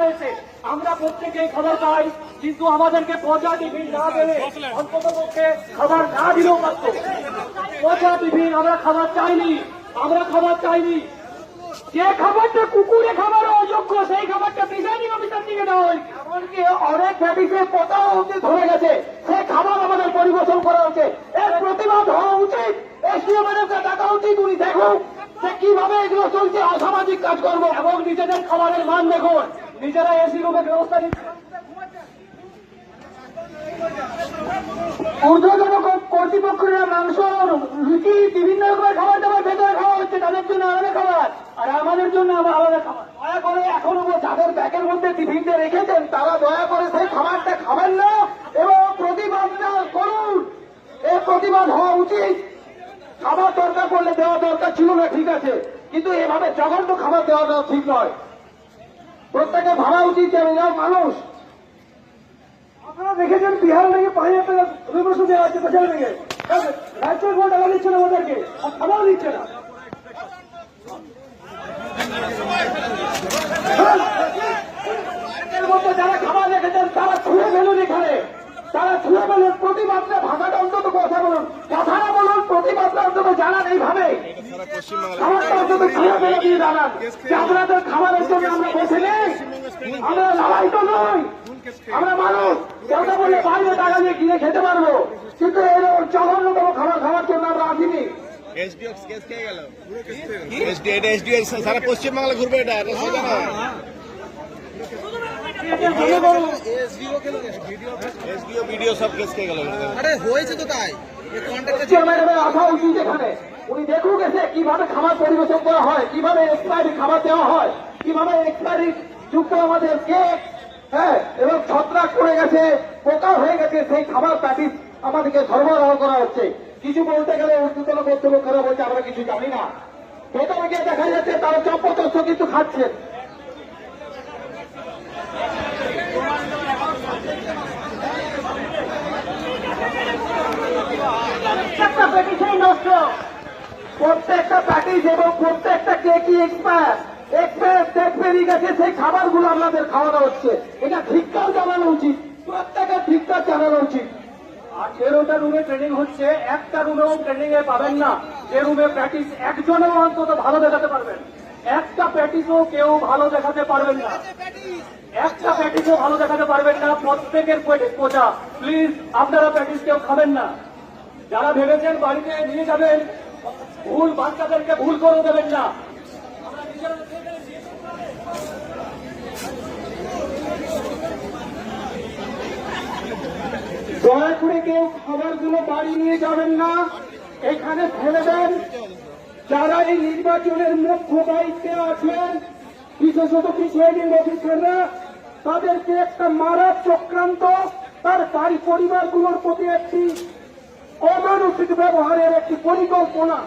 হয়েছে। আমরা প্রত্যেকেই খবর পাই, কিন্তু আমাদেরকে পচা টিফিন না দেবে অন্তত পক্ষে খাবার না দিলেও পারত। পচা টিফিন আমরা খাবার চাইনি, আমরা খাবার চাইনি। যে খাবারটা কুকুরে খাবার অযোগ্য, সেই খাবারটা প্রিসাইডিং অফিসার থেকে দেওয়া এমনকি অনেক ফ্যাটিসে পচা অবধি ধরে গেছে। সেই খাবার আমাদের পরিবেশন করা হচ্ছে। এর প্রতিবাদ হওয়া উচিত। এসডিও ম্যাডামকে ডাকা উচিত, উনি দেখুন যে কীভাবে এগুলো চলছে, অসামাজিক কাজকর্ম এবং নিজেদের খাবারের মান দেখুন। নিজেরা এসি রুমের ব্যবস্থা নিচ্ছে। ঊর্ধ্বতন কর্তৃপক্ষরা মাংস রুচি বিভিন্ন রকমের খাবার দাবার ভেতরে খাওয়া হচ্ছে। তাদের জন্য আলাদা খাবার। আর আমাদের জন্য আবার আলাদা খাবার। দয়া করে এখনও যাদের ব্যাগের মধ্যে টিফিনটা রেখেছেন, তারা দয়া করে সেই খাবারটা খাবেন না এবং প্রতিবাদটা করুন। এর প্রতিবাদ হওয়া উচিত। খাবার দরকার করলে দেওয়া দরকার ছিল না, ঠিক আছে। কিন্তু এভাবে জঘন্য খাবার দেওয়াটা ঠিক নয়। প্রত্যেকে ভাবা উচিত যে এরা মানুষ। আপনারা দেখেছেন বিহার থেকে পাঁচ হাজার টাকা রিমোশন দেওয়া হচ্ছে পেছনে থেকে রাজ্য কোনো টাকা দিচ্ছে না ওদেরকে। আর খাবারও দিচ্ছে না। যারা খাবার রেখেছেন, তারা ছুঁড়ে ফেলুন এখানে। তারা ছুঁড়ে ফেলুন প্রতিবাদটা ভাষাটা অন্তত কথা বলুন। কথাটা বলুন, প্রতিবাদটা অন্তত জানান এইভাবে। আপনাদের খাবারের জন্য আমরা বসে নেই আমরা লড়াই তো নই। আমরা মানুষ কথা বলে বাইরে টাকা দিয়ে কিনে খেতে পারব। কিন্তু এরকম জঘন্যতম খাবার খাওয়ার জন্য আমরা আসিনি এসডিও কেস কে গেল। এসডি এটা এসডিও সারা পশ্চিমবাংলা ঘুরবে এটা এটা সোজা না? ভিডিও সব কেস কে গেল। আরে হয়েছে তো তাই। কন্ট্রাক্টর আসা উচিত এখানে উনি দেখুক এসে কীভাবে খাবার পরিবেশন করা হয়, কীভাবে এক্সপায়ারি খাবার দেওয়া হয়, কীভাবে এক্সপায়ারি যুক্ত আমাদের কেক হ্যাঁ এবং ছত্রাক পড়ে গেছে, পোকা হয়ে গেছে, সেই খাবার প্যাটিস আমাদেরকে সরবরাহ করা হচ্ছে। কিছু বলতে গেলে উচ্চতন কর্তৃপক্ষরা বলছে, আমরা কিছু জানি না। ভেতরে গিয়ে দেখা যাচ্ছে তারা চপ্পতস্থ কিছু খাচ্ছেন। প্রত্যেকটা প্যাকেজ এবং প্রত্যেকটা কেকই এক্সপায়ার এক্সপায়ার ডেট পেরিয়ে গেছে, সেই খাবারগুলো আমাদের খাওয়ানো হচ্ছে। এটা ঠিকঠাক জানানো উচিত। প্রত্যেকের ঠিকঠাক জানানো উচিত। আর রুমে ট্রেনিং হচ্ছে, একটা রুমেও ট্রেনিং এ পাবেন না। যে রুমে প্র্যাকটিস একজনেও অন্তত ভালো দেখাতে পারবেন। একটা প্র্যাকটিসও কেউ ভালো দেখাতে পারবেন না। একটা প্যাটিসও ভালো দেখাতে পারবেন না। প্রত্যেকের পোজা প্লিজ আপনারা প্যাটিস কেউ খাবেন না। যারা ভেবেছেন বাড়িতে নিয়ে যাবেন ভুল বাচ্চাদেরকে ভুল করে দেবেন না। দয়া করে কেউ খাবারগুলো বাড়ি নিয়ে যাবেন না, এখানে ফেলে দেন। যারা এই নির্বাচনের মুখ্য দায়িত্বে আছেন, বিশেষত প্রিসাইডিং অফিসাররা, তাদেরকে একটা মারার চক্রান্ত, তার বাড়ি পরিবারগুলোর প্রতি একটি অমানসিক ব্যবহারের একটি পরিকল্পনা।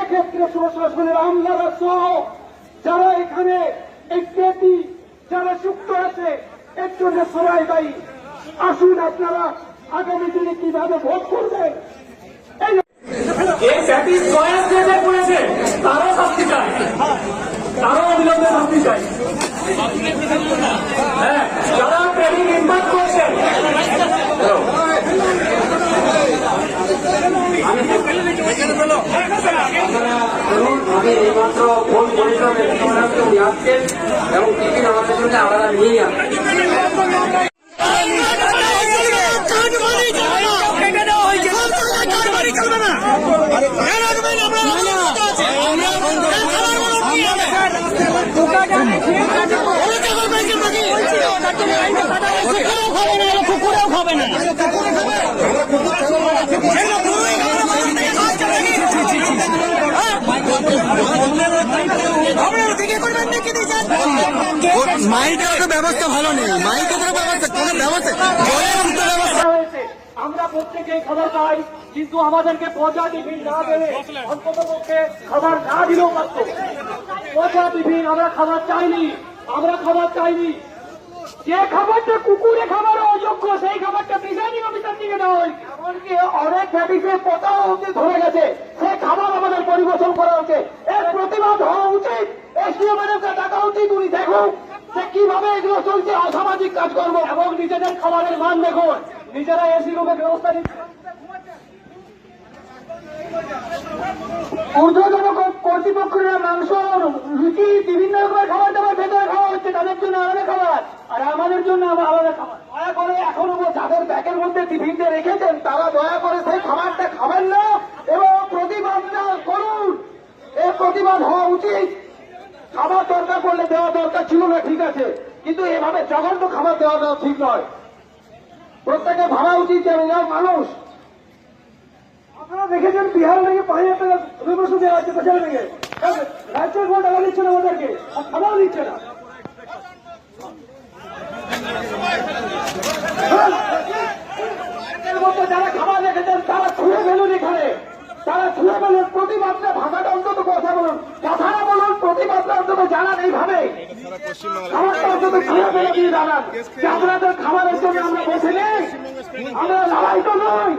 এক্ষেত্রে প্রশাসনের আমলারা সহ যারা এখানে এই পেটি যারা যুক্ত আছে, এর জন্য সবাই দায়ী। আসুন আপনারা আগামী দিনে কীভাবে ভোট করবেন? এই করেছে অবিলম্বে শাস্তি হ্যাঁ যারা ধরুন আমি এইমাত্র ফোন করেছিলাম উনি আসছেন এবং টিফিন আমাদের জন্য আলাদা নিয়েই আসছেন কুকুরেও খাবে না মাইকের তো ব্যবস্থা ভালো নেই। মাইকের তো ব্যবস্থা, কোনো ব্যবস্থা আমরা প্রত্যেকেই খবর পাই কিন্তু আমাদেরকে পচা টিফিন না দেবে অন্তত পক্ষে খাবার না দিলেও পারত। পচা টিফিন আমরা খাবার চাইনি, আমরা খাবার চাইনি। যে খাবারটা কুকুরে খাবার অযোগ্য, সেই খাবারটা প্রিসাইডিং অফিসার থেকে দেওয়া এমনকি অনেক ফ্যাটিসে পচা অবধি ধরে গেছে, সেই খাবার আমাদের পরিবেশন করা হচ্ছে এর প্রতিবাদ হওয়া উচিত। এসডিও ম্যাডামকে ডাকা উচিত উনি দেখুন যে কীভাবে এগুলো চলছে, অসামাজিক কাজকর্ম এবং নিজেদের খাবারের মান দেখুন। নিজেরা এসি রুমের ব্যবস্থা ঊর্ধ্বতন রকমের খাবার দাবার খাওয়া হচ্ছে, তাদের জন্য আলাদা খাবার। আর আমাদের জন্য আলাদা খাবার। দয়া করে এখনও যাদের মধ্যে রেখেছেন, তারা দয়া করে সেই খাবারটা না এবং করুন। প্রতিবাদ হওয়া উচিত। খাবার দরকার করলে দেওয়া দরকার ছিল না, ঠিক আছে। কিন্তু এভাবে জঘন্য খাবার দেওয়াটা ঠিক নয়। প্রত্যেকে ভাবা উচিত যে মানুষ। আপনারা দেখেছেন বিহার থেকে পাঁচ হাজার টাকা রুমের সুদে আছে পেছনে থেকে রাজ্য কোনো টাকা দিচ্ছে না ওদেরকে খাবার দিচ্ছে না। যারা খাবার রেখেছেন, তারা ছুঁড়ে ফেলুন এখানে। তারা ছুঁড়ে ফেলুন প্রতিবাদটা ভাষাটা অন্তত কথা বলুন। কথাটা জানান এইভাবে। সারা পশ্চিমবাংলা খাবারটা অন্তত ছুঁড়ে ফেলে দিয়ে জানান। যে আপনাদের খাবারের জন্য আমরা বসে নেই আমরা লড়াই তো নই।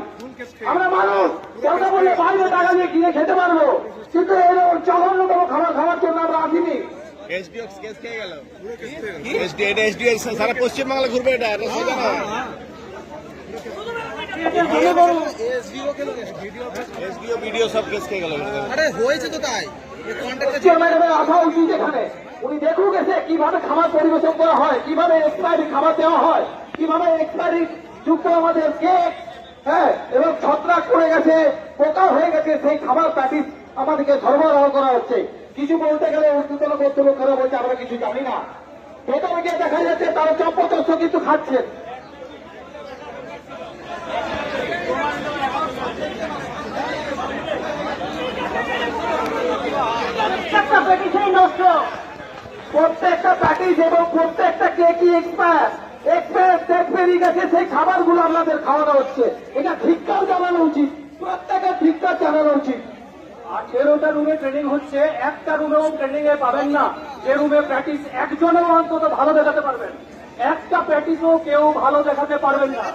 আমরা মানুষ কথা বললে বাইরে টাকা দিয়ে কিনে খেতে পারব। কিন্তু এরকম জঘন্যতম খাবার খাওয়ার জন্য আমরা আসিনি। এসডিও কেস খেয়ে গেল এসডি এটা এসডিও সারা পশ্চিমবাংলা ঘুরবে এটা এটা সোজা না এসডিও ভিডিও সব কেস খেয়ে গেল আরে হয়েছে তো তাই। উনি দেখুক এসে কীভাবে খাবার পরিবেশন করা হয়, কীভাবে এক্সপায়ারি খাবার দেওয়া হয়, কীভাবে এক্সপায়ারি যুক্ত আমাদের কেক হ্যাঁ এবং ছত্রাক পড়ে গেছে, পোকা হয়ে গেছে, সেই খাবার প্যাটিস আমাদেরকে সরবরাহ করা হচ্ছে। কিছু বলতে গেলে ঊর্ধ্বতন কর্তৃপক্ষরা বলছে, আমরা কিছু জানি না। ভেতরে গিয়ে দেখা যাচ্ছে তারা চপ্পচস্য কিন্তু খাচ্ছেন। প্রত্যেকটা প্যাকেজ এবং প্রত্যেকটা কেকই এক্সপায়ার এক্সপায়ার ডেট পেরিয়ে গেছে সেই খাবারগুলো আপনাদের খাওয়ানো হচ্ছে। এটা ঠিকঠাক জানানো উচিত। প্রত্যেকের ঠিকঠাক জানানো উচিত। আঠেরোটা রুমে ট্রেনিং হচ্ছে, একটা রুমেও ট্রেনিং এ পাবেন না। যে রুমে প্র্যাকটিস একজনেও অন্তত ভালো দেখাতে পারবেন। একটা প্র্যাকটিসও কেউ ভালো দেখাতে পারবেন না।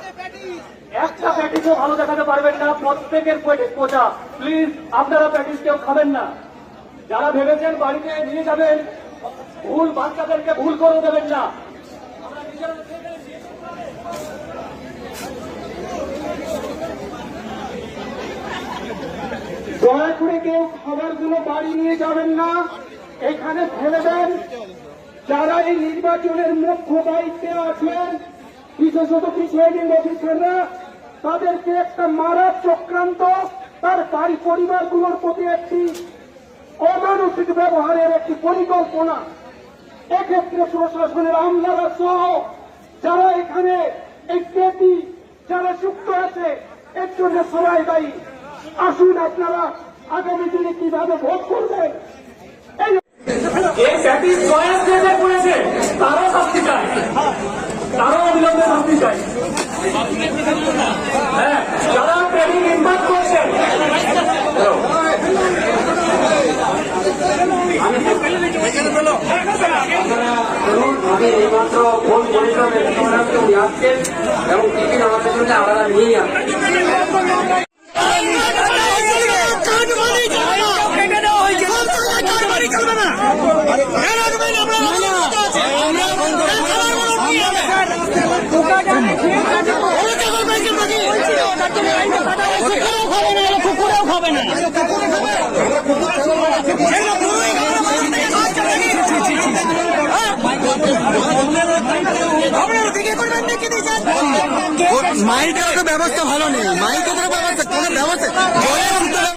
একটা প্র্যাকটিসও ভালো দেখাতে পারবেন না। প্রত্যেকের পোচা। প্লিজ আপনারা প্র্যাকটিস কেউ খাবেন না। যারা ভেবেছেন বাড়িতে নিয়ে যাবেন ভুল বাচ্চাদেরকে ভুল করে দেবেন না। দয়া করে কেউ খাবারগুলো বাড়ি নিয়ে যাবেন না। এখানে ফেলে দেন। যারা এই নির্বাচনের মুখ্য দায়িত্বে আছেন, বিশেষত প্রিসাইডিং অফিসাররা তাদেরকে একটা মারার চক্রান্ত, তার বাড়ি পরিবারগুলোর প্রতি একটি অমানসিক ব্যবহারের একটি পরিকল্পনা। এক্ষেত্রে প্রশাসনের আমলারা সহ যারা এখানে এই পেটি যারা যুক্ত আছে, এর জন্য সবাই দায়ী। আসুন আপনারা আগামী দিনে কীভাবে ভোট করবেন? পড়েছে তারাও শাস্তি চায়। তারাও অবিলম্বে শাস্তি চায় হ্যাঁ যারা ট্রেনিং ইনভাইট করছে আপনারা ধরুন আমি এইমাত্র ফোন করেছিলাম রেস্টুরেন্টে উনি আসছেন এবং টিফিন আমাদের জন্য আলাদা নিয়েই আসছেন মাইকের ব্যবস্থা ভালো নেই। মাইকের ব্যবস্থা কোনো ব্যবস্থা